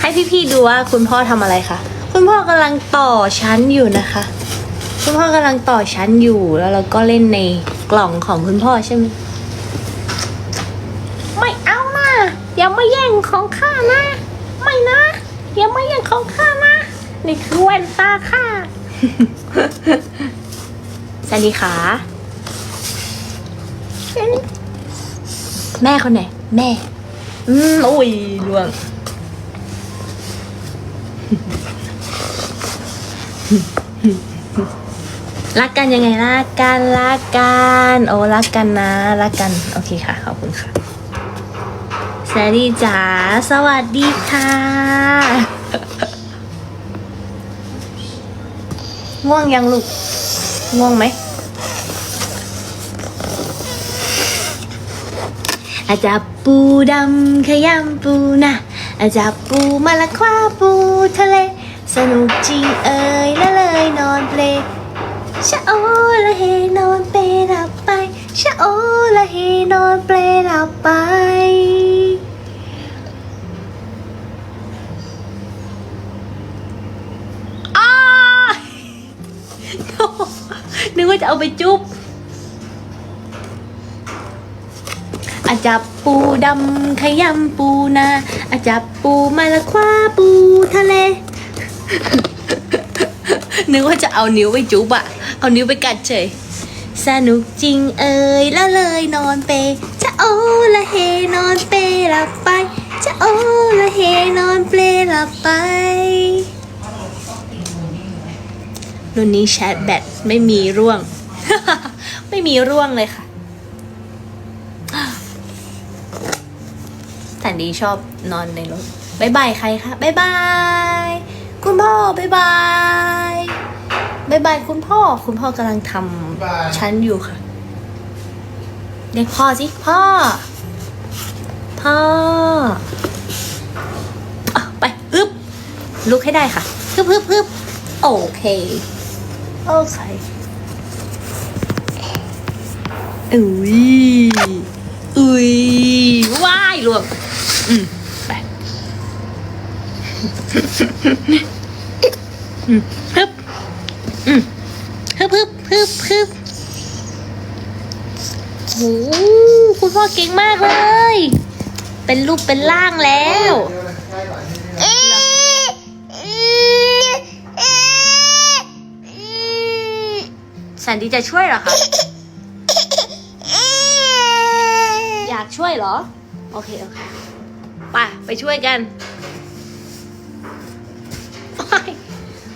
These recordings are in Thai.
ให้พี่ๆดูว่าคุณพ่อทำอะไรคะ คุณพ่อกำลังต่อชั้นอยู่นะคะ คุณพ่อกำลังต่อชั้นอยู่แล้วเราก็เล่นในกล่องของคุณพ่อใช่ไหมไม่เอานะอย่ามาแย่งของข้านะ ไม่นะอย่ามาแย่งของข้านะนี่คือแว่นตาข้าสวัสดีค่ะแม่คนไหน แม่ อืมโอ้ยลวง รักกันยังไงรักกันรักกันโอ้รักกันนะรักกัน โอเคค่ะ ขอบคุณค่ะสวัสดีจ๋าสวัสดีค่ะง่วงยังลูกง่วงไหมอาจจะปูดำขยำปูนะอาจจะปูมะละควาปูทะเล สนุกจริงเอ่ยและเลยนอนเพลชะโอละเฮนอนเปหลับไปชะโอละเฮนอนเปรหลับไป อ้านึกว่าจะเอาไปจุ๊บอาจับปูดำขยำปูนาอาจับปูมาละควาปูทะเล นึกว่าจะเอานิ้วไปจุ๊บอะเอานิ้วไปกัดเฉย สนุกจริงเอ่ยแล้วเลยนอนเป จะโอละเฮนอนเปหลับไป จะโอละเฮนอนเปลหลับไปรุ่นนี้แชทแบตไม่มีร่วง ไม่มีร่วงเลยค่ะแต่ดีชอบนอนในรถบายบายใครคะบายบาย คุณพ่อบายบายบายบายคุณพ่อ คุณพ่อกำลังทบายำชั้นอยู่ค่ะ เรียกพ่อสิพ่อ พ่ออะไปอึบลุกให้ได้ค่ะฮึบฮึบฮึบโอเค โอเคอุ้ยอุ้ยว้ายรวมอืมไปอืม ฮึบฮึบฮึบฮึบฮึบโอ้โหคุณพ่อเก่งมากเลย เป็นรูปเป็นร่างแล้วแสนดีจะช่วยเหรอคะ อยากช่วยเหรอ โอเค โอเค ไป ไปช่วยกัน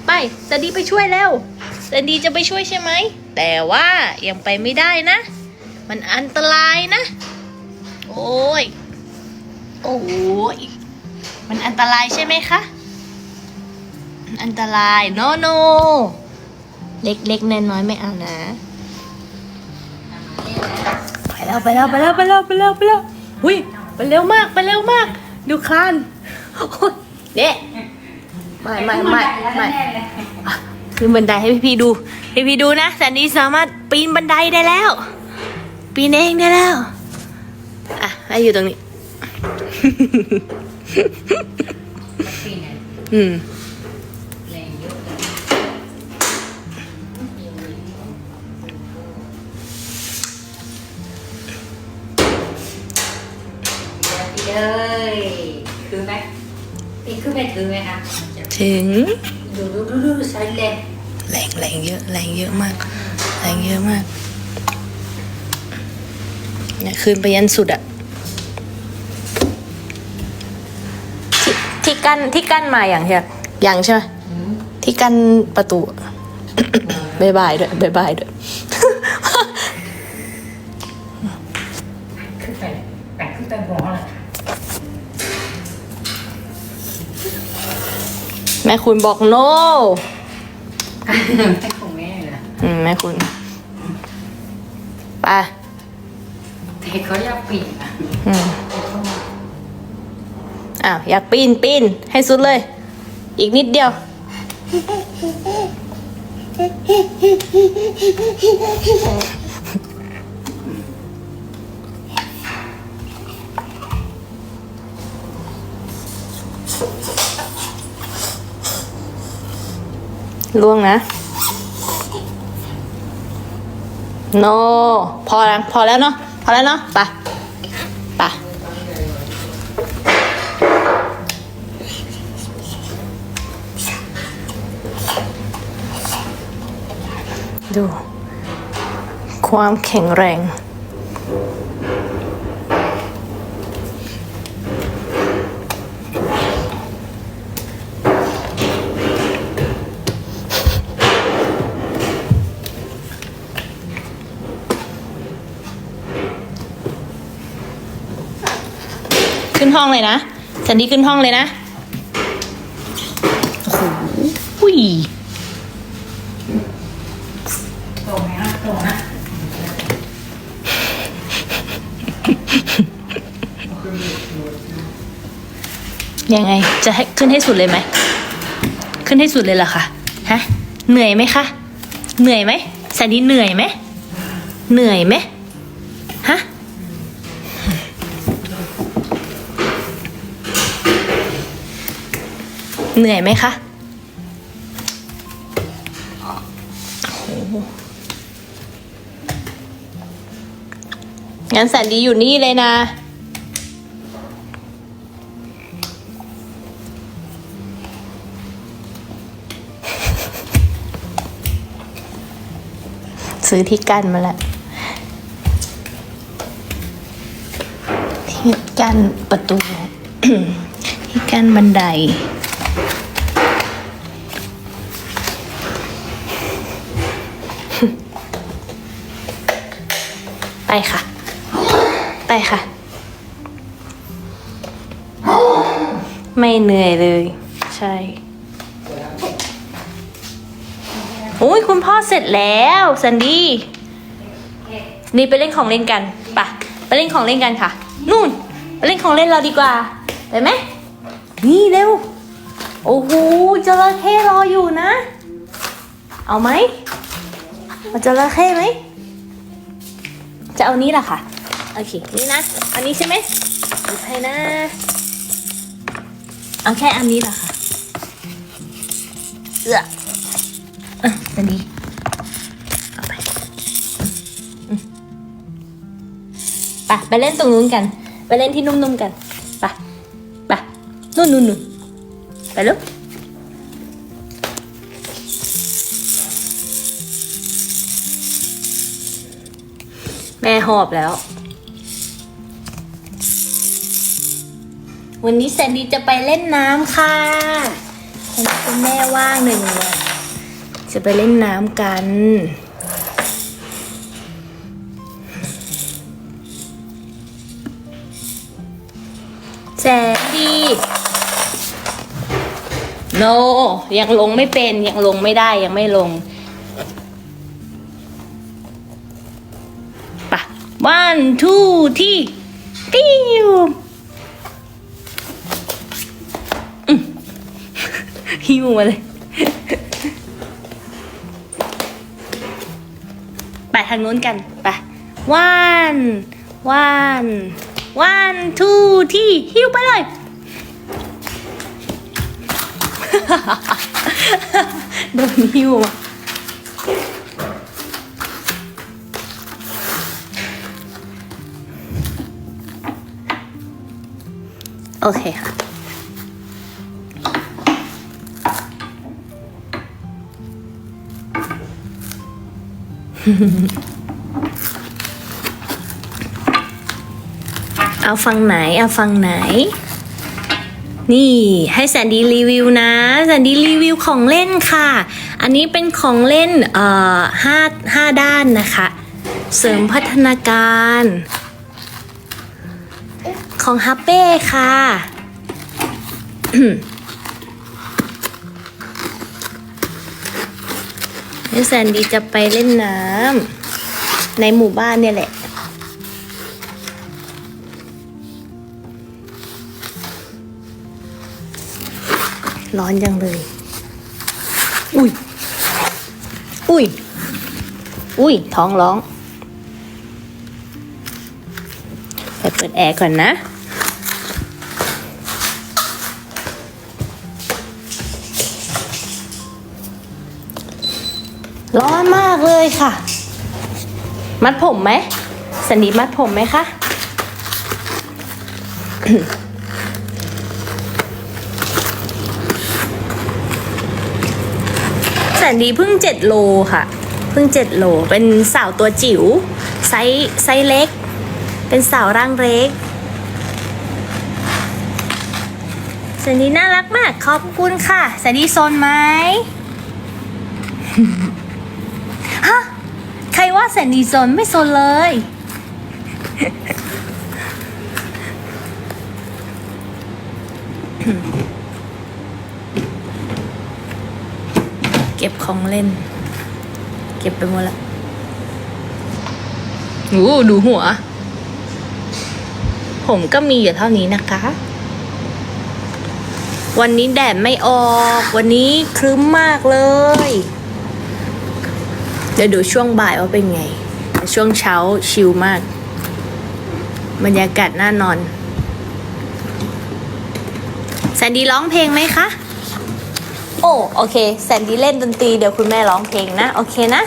ไปแสดีไปช่วยแล้วแสดีจะไปช่วยใช่ไหม แต่ว่ายังไปไม่ได้นะ มันอันตรายนะ โอ้ย โอ้ย มันอันตรายใช่ไหมคะ อันตรายโนโน เล็กๆน้อยๆไม่เอานะ ไปแล้วไปแล้วไปแล้วไปแล้วไปแล้วไปแล้ว หุยไปเร็วมากไปเร็วมาก ดูคลานโอ้ยเด็ ไม่ไม่ไม่ไม่อะขึ้นบันไดให้พี่พีดูพี่พีดูนะแสนดีสามารถปีนบันไดได้แล้ว ปีนเองได้แล้วอะให้อยู่ตรงนี้ปีนอะอืมแรงเยอะเลยเลยคือไหมปีขึ้นไปถือไหมคะ ถึงดูดูดูดูใส่เลงแรงแรงเยอะแรงเยอะมาก แรงเยอะมากเนี่ยคืนไปยันสุดอะที่ที่กั้นที่กั้นมาอย่างเฮียยังใช่ไหมที่กั้นประตูบายบายด้วยบายบายด้วย แม่คุณบอก no ไม่คงแม่เลยนะอืมแม่คุณ ไป แต่เขาอยากปีนอะอืมอ้าว อยากปีนปีนให้สุดเลย อีกนิดเดียว ล่วงนะ โน พอแล้วพอแล้วเนาะ พอแล้วเนาะ ไป ไป ดู ความแข็งแรง นห้องเลยนะสันดีขึ้นห้องเลยนะโอ้โหอุ้ยตรงนะตรงนะยังไง จะให้ขึ้นให้สุดเลยไหม ขึ้นให้สุดเลยเหรอคะฮะ เหนื่อยไหมคะ เหนื่อยไหมสันดีเหนื่อยไหม เหนื่อยไหม เหนื่อยไหมคะโอ้โหงั้นแสนดีอยู่นี่เลยนะซื้อที่กั้นมาแล้วที่กั้นประตู ที่กั้นบันได ไปค่ะ ไปค่ะ ไม่เหนื่อยเลย ใช่โอ้ยคุณพ่อเสร็จแล้วสันดี้นี่ไปเล่นของเล่นกันปะไปเล่นของเล่นกันค่ะ นู่น ไปเล่นของเล่นเราดีกว่า ไปไหม นี่เร็ว โอ้โหจระเข้รออยู่นะ เอาไหมเอาจระเข้ไหม จะเอานี้แหละค่ะ โอเค นี่นะ อันนี้ใช่ไหมโอเคนะ เอาแค่อันนี้แหละค่ะ เอือเอออันนี้เอาไปไปไปเล่นตรงนู้นกัน ไปเล่นที่นุ่มๆกัน ไป ไป นู่นนู่นนู่นไปลูก แม่หอบแล้ว วันนี้แซนดี้จะไปเล่นน้ำค่ะวันนี้คุณแม่ว่างหนึ่งวันจะไปเล่นน้ำกัน แสนดี โน ยังลงไม่เป็นยังลงไม่ได้ยังไม่ลง two ที่ปิ้วหิวมาเลย ไปทางนู้นกัน ไป one one one two ที่หิวไปเลย โดนหิวมา อเคค่ะ เอาฟังไหน เอาฟังไหน นี่ให้แซนดี้รีวิวนะแซนดี้รีวิวของเล่นค่ะ อันนี้เป็นของเล่นเอ่อห้าห้าด้านนะคะ เสริมพัฒนาการ ของฮัปเป้ค่ะ นี่แซนดี้จะไปเล่นน้ำในหมู่บ้านเนี่ยแหละร้อนจังเลย อุ้ย อุ้ย อุ้ย ท้องร้อง ไปเปิดแอร์ก่อนนะากเลยค่ะ มัดผมไหมสันดีมัดผมไหมคะแสนดีเพิ่งเจ็ดโลค่ะ เพิ่งเจ็ดโล เป็นสาวตัวจิ๋วไซส์ไซส์เล็ก เป็นสาวร่างเล็กแสนดีน่ารักมาก ขอบคุณค่ะแสนดีโซนไหม ว่าแสนดีโซนไม่โซนเลย เก็บของเล่น เก็บไปหมดละโอ้ดูหัว ผมก็มีอยู่เท่านี้นะคะ วันนี้แดดไม่ออก วันนี้ครึ้มมากเลย เดี๋ยวดูช่วงบ่ายว่าเป็นไง ช่วงเช้าชิลมาก บรรยากาศน่านอนแซนดี้ร้องเพลงไหมคะ โอ้โอเคแซนดี้เล่นดนตรีเดี๋ยวคุณแม่ร้องเพลงนะ โอเคนะ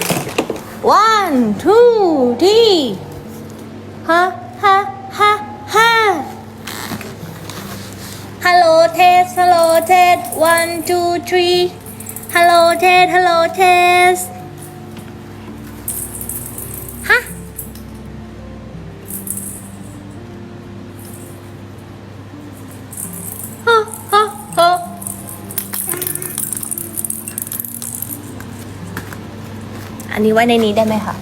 one two three ฮะฮะฮะฮะฮัลโหลเทสฮัลโหลเทส one two three ฮัลโห อันนี้ไว้ในนี้ได้ไหมคะ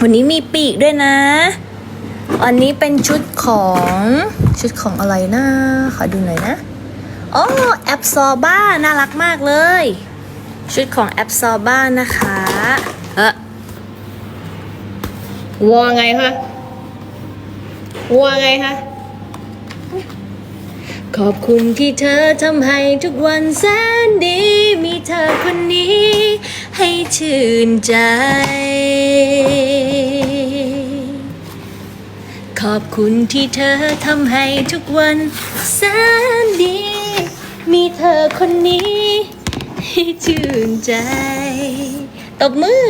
วันนี้มีปีกด้วยนะ อันนี้เป็นชุดของชุดของอะไรนะ ขอดูหน่อยนะโอ้แอปซอบ้าน่ารักมากเลย ชุดของแอปซอบ้านะคะ เออวัวไงคะวัวไงคะ ขอบคุณที่เธอทำให้ทุกวันแสนดี มีเธอคนนี้ ให้ชื่นใจ ขอบคุณที่เธอทำให้ทุกวันแสนดี มีเธอคนนี้ ให้ชื่นใจ ตบมือ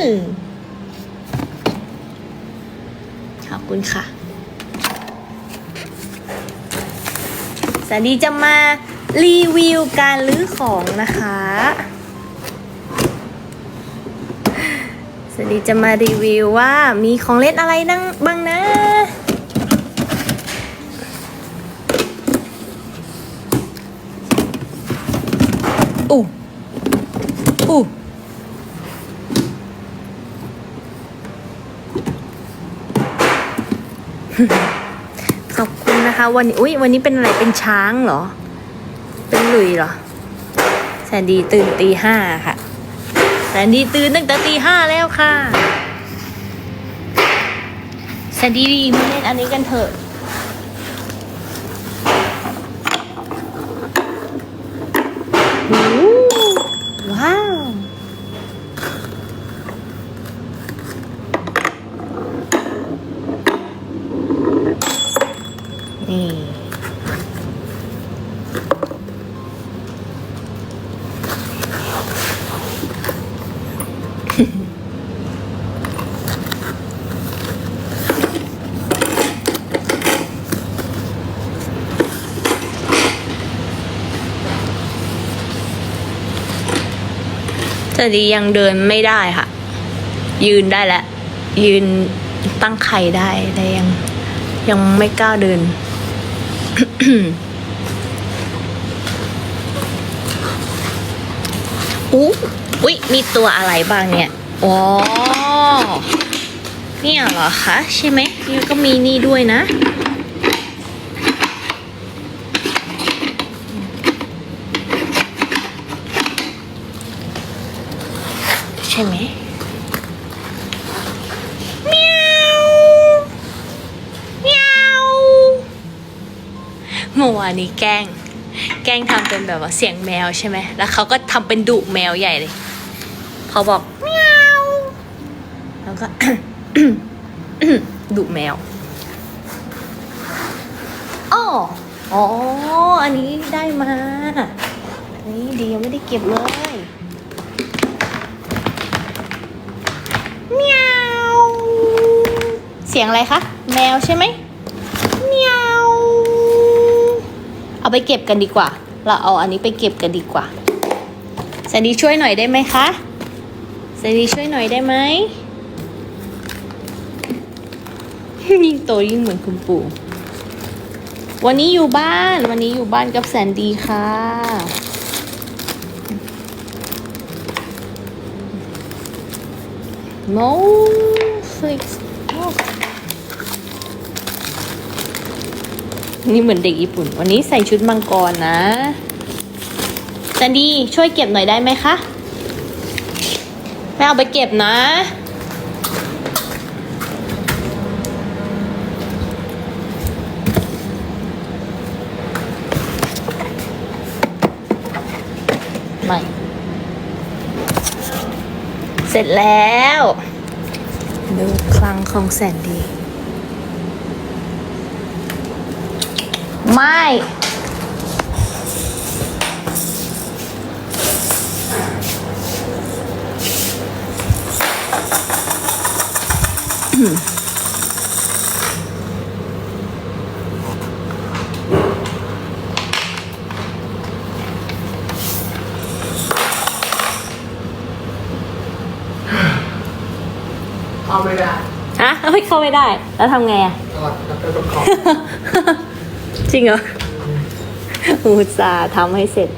ขอบคุณค่ะ สวัสดีจะมารีวิวการรื้อของนะคะสวัสดีจะมารีวิวว่ามีของเล่นอะไรนั่งบ้างนะ อู้อู้ขอบคุณ นะคะ วันนี้อุ้ยวันนี้เป็นอะไรเป็นช้างเหรอ เป็นลุยเหรอแซนดี้ตื่นตีห้าค่ะแซนดี้ตื่นตั้งแต่ตีห้าแล้วค่ะแซนดี้มาเล่นอันนี้กันเถอะ แต่ดียังเดินไม่ได้ค่ะ ยืนได้แล้วยืนตั้งไข่ได้แต่ยัง ยังไม่กล้าเดิน อู้อุ๊ยมีตัวอะไรบ้างเนี่ยอ๋อเนี่ยเหรอคะ ใช่ไหมนี่ก็มีนี่ด้วยนะ ช่ไหมเมียวเมียวเมื่อวานนี้แกล้ง แกล้งทำเป็นแบบว่าเสียงแมวใช่ไหม แล้วเขาก็ทำเป็นดุแมวใหญ่เลยเขาบอกเมียวแล้วก็ดุแมวอ้ออ๋อ อันนี้ได้มา อันนี้ดียังไม่ได้เก็บเลย เมียว เสียงอะไรคะ แมวใช่ไหมเมียวเอาไปเก็บกันดีกว่า เราเอาอันนี้ไปเก็บกันดีกว่าแซนดี้ช่วยหน่อยได้ไหมคะแซนดี้ช่วยหน่อยได้ไหมยิ่งโตยิ่งเหมือนคุณปู่วันนี้อยู่บ้านวันนี้อยู่บ้านกับแสนดีค่ะ no นี่เหมือนเด็กญี่ปุ่น วันนี้ใส่ชุดมังกรนะแซนดี้ช่วยเก็บหน่อยได้ไหมคะไม่เอาไปเก็บนะ ไม่ เสร็จแล้ว ดูคลังของแสนดี ไม่เข้าไม่ได้ฮะไม่เข้าไม่ได้ แล้วทำไงอะถอดแล้วก็ประกอบ จริงเหรออุตส่าห์ทำให้เสร็จ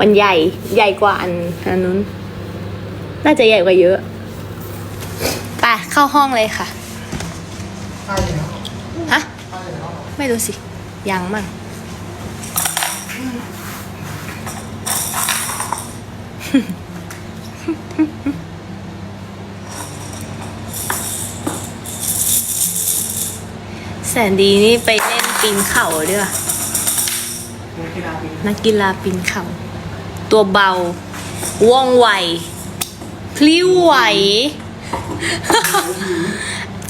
มันใหญ่ใหญ่กว่าอันอันนู้น น่าจะใหญ่กว่าเยอะไปเข้าห้องเลยค่ะใช่แล้วฮะใช่แล้วไม่รู้สิยังมั่งแสนดีนี่ไปเล่น ปีนเขาด้วยว่ะนักกีฬาปีนนักกีฬาปีนเขาตัวเบา ว่องไว พลิ้วไหว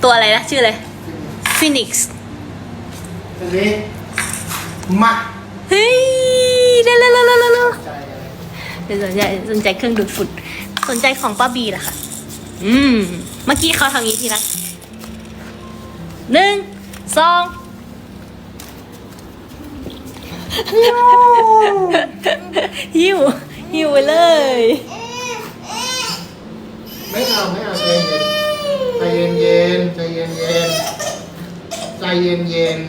ตัวอะไรนะ ชื่ออะไรฟินิกซ์ทีนี้มาเฮ้ยเร็วเร็วเร็วเร็วเร็วใจเลยเดี๋ยวสนใจสนใจเครื่องดูดฝุ่นสนใจของป้าบีล่ะค่ะอืม เมื่อกี้เขาทำงี้ทีละหนึ่งสอง หิวหิวไปเลย ไม่เอาไม่เอาใจเย็นใจเย็นใจเย็นเย็นใจเย็นเย็น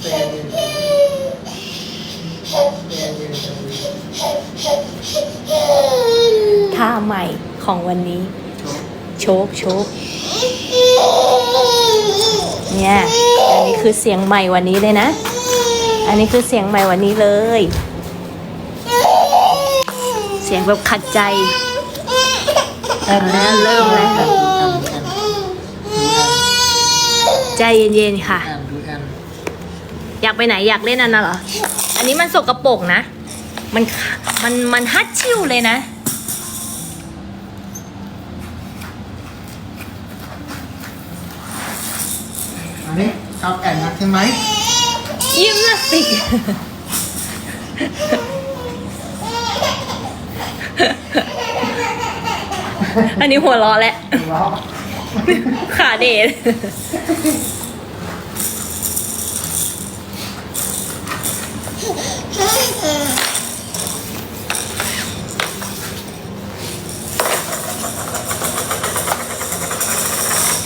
ใจเย็นเย็นใจเย็นเย็นใจเย็นท่าใหม่ของวันนี้ โชกโชก เนี่ย อันนี้คือเสียงใหม่วันนี้เลยนะ อันนี้คือเสียงใหม่วันนี้เลย เสียงแบบขัดใจแอนนะเริ่มแล้วแอนแอนแอนใจเย็นๆค่ะอนดูแอนอยากไปไหนอยากเล่นอันน่ะเหรอ อันนี้มันสกรปรกนะ มันมันมันฮัดชิวเลยนะ อันนี้ ชอบแอนนักใช่ไหมยิมนาสติกอันนี้หัวเราะแหละว้าวขาเดท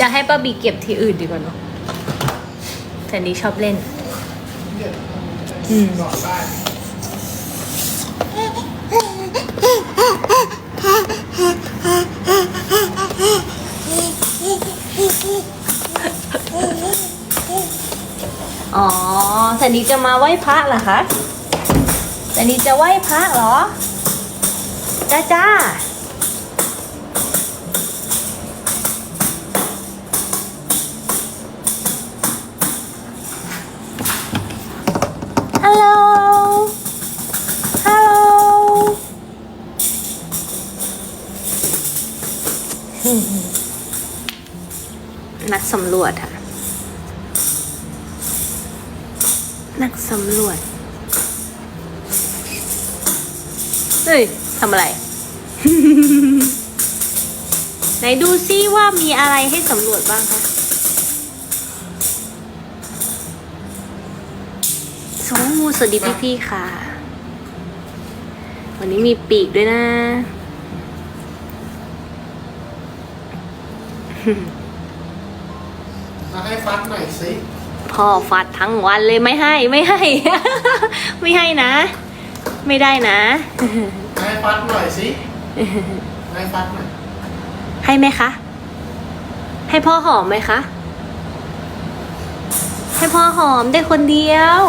จะให้ป้าบีเก็บที่อื่นดีกว่าเนอะ แต่นี้ชอบเล่น อืมนอนได้อ๋อแต่นี้จะมาไหว้พระเหรอคะแต่นี้จะไหว้พระเหรอ จ้าจ้า สำรวจค่ะ นักสำรวจ เฮ้ยทำอะไร ไหนดูซิว่ามีอะไรให้สำรวจบ้างคะ สวสวัสดีพี่พี่ๆค่ะ วันนี้มีปีกด้วยนะ มาให้ฟัดหน่อยสิพ่อฟัดทั้งวันเลยไม่ให้ไม่ให้ ไม่ให้นะ ไม่ได้นะมาให้ฟัดหน่อยสิมาให้ฟัดหน่อยให้ไหมคะ ให้พ่อหอมไหมคะ ให้พ่อหอมได้คนเดียว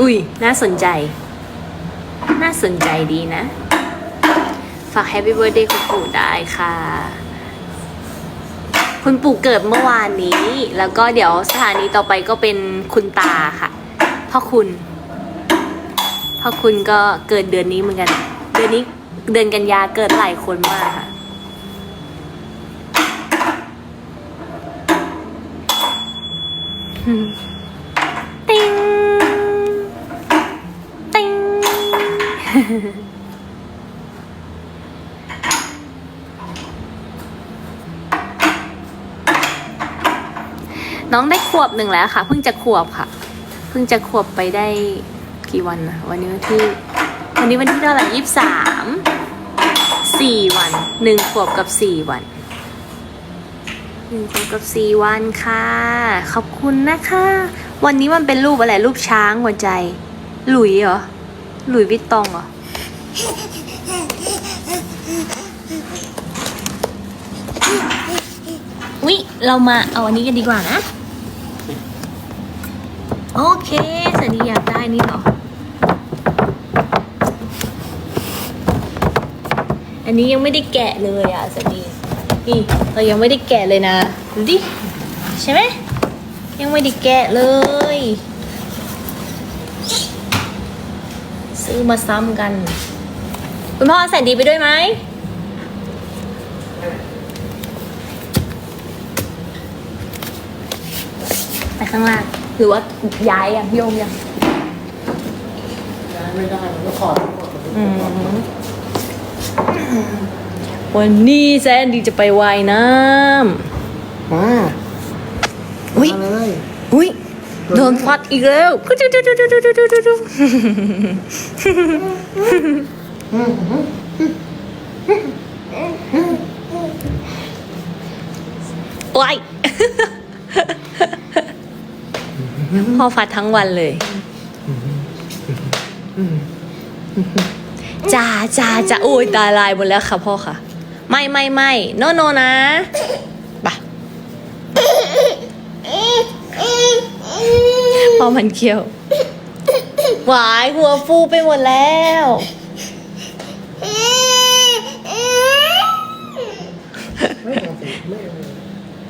อุ้ย น่าสนใจ น่าสนใจดีนะ ฝาก Happy Birthday คุณปู่ได้ค่ะ คุณปู่เกิดเมื่อวานนี้ แล้วก็เดี๋ยวสถานีต่อไปก็เป็นคุณตาค่ะพ่อคุณพ่อคุณก็เกิดเดือนนี้เหมือนกัน เดือนนี้เดือนกันยาเกิดหลายคนมากค่ะติ น้องได้ขวบหนึ่งแล้วค่ะ เพิ่งจะขวบค่ะ เพิ่งจะขวบไปได้กี่วันนะวันนี้วันที่ วันนี้วันที่เท่าไหร่ยี่สิบสามสี่วันหนึ่งขวบกับสี่วันหนึ่งขวบกับสี่วันค่ะ ขอบคุณนะคะ วันนี้มันเป็นรูปอะไรรูปช้างหัวใจ หลุยเหรอหลุยวิตตองเหรอ อุ๊ย เรามาเอาอันนี้กันดีกว่านะ โอเคสันดีอยากได้นี่หรอ อันนี้ยังไม่ได้แกะเลยอะสันดีนี่เรายังไม่ได้แกะเลยนะ ดูดิ ใช่ไหม ยังไม่ได้แกะเลย ซื้อมาซ้ำกัน คุณพ่อใส่ดีไปด้วยไหม ไปข้างล่าง หรือว่าย้ายยังโยมยังย้ายไม่ได้มันก็ขอดหมดอืมวันนี้แซนดีจะไปว่ายน้มาำอุ้ยมาเลยอุ้ยโดนฟัดอีกแล้วกุดูดูดูดูดูดูดู ดูอืมอืมว้ายพ่อฟัดทั้งวันเลยจ้าจ้าจ้าโอ้ยตาลายหมดแล้วค่ะพ่อค่ะ ไม่ไม่ไม่โนโนนะไปะพ่อมันเคี้ยว หวายหัวฟูไปหมดแล้ว ไม่เอาสิไม่เอา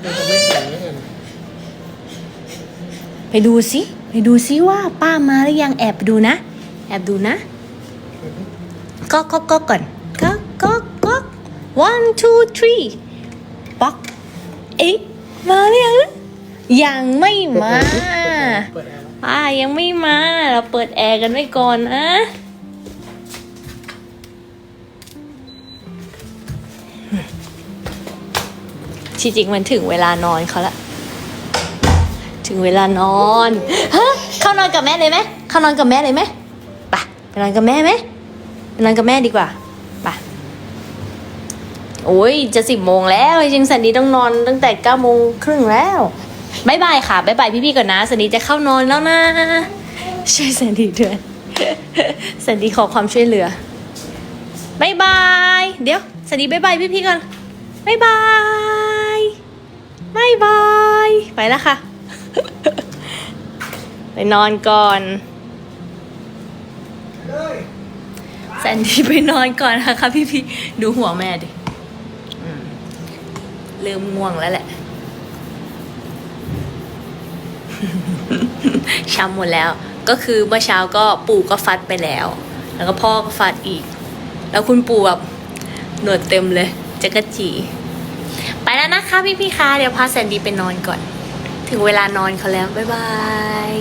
เราจะไม่ใส่ไม่กันไปดูสิไปดูสิว่าป้ามาหรือยังแอบดูนะ แอบดูนะก็ก็ก็ก่อนก็ก็ก็ one two three ป๊อกเอ๊ะมาหรือยังนะยังไม่มาเปิดแอร์แล้วป้ายังไม่มา เราเปิดแอร์กันไว้ก่อนนะ ที่จริงมันถึงเวลานอนเขาละ ถึงเวลานอนฮะเข้านอนกับแม่เลยไหมเข้านอนกับแม่เลยไหมไปไปนอนกับแม่ไหมไปนอนกับแม่ดีกว่าไปโอ้ยจะสิบโมงแล้วจริงสันดีต้องนอนตั้งแต่เก้าโมงครึ่งแล้วบายบายค่ะบายบายพี่ๆก่อนนะสันดีจะเข้านอนแล้วนะช่วยสันดีด้วยสันดีขอความช่วยเหลือบายบาย เดี๋ยวสันดีบายบายพี่ๆก่อนบายบาย บายบาย ไปแล้วค่ะ ไปนอนก่อน แซนดี้ไปนอนก่อนนะคะพี่พี่ๆดูหัวแม่ดิอืมเริ่มง่วงแล้วแหละช้ำหมดแล้ว ก็คือเมื่อเช้าก็ปู่ก็ฟัดไปแล้ว แล้วก็พ่อก็ฟัดอีก แล้วคุณปู่แบบหนวดเต็มเลยจักรจี ไปแล้วนะคะพี่พี่คะเดี๋ยวพาแซนดี้ไปนอนก่อน ถึงเวลานอนเขาแล้ว บ๊ายบาย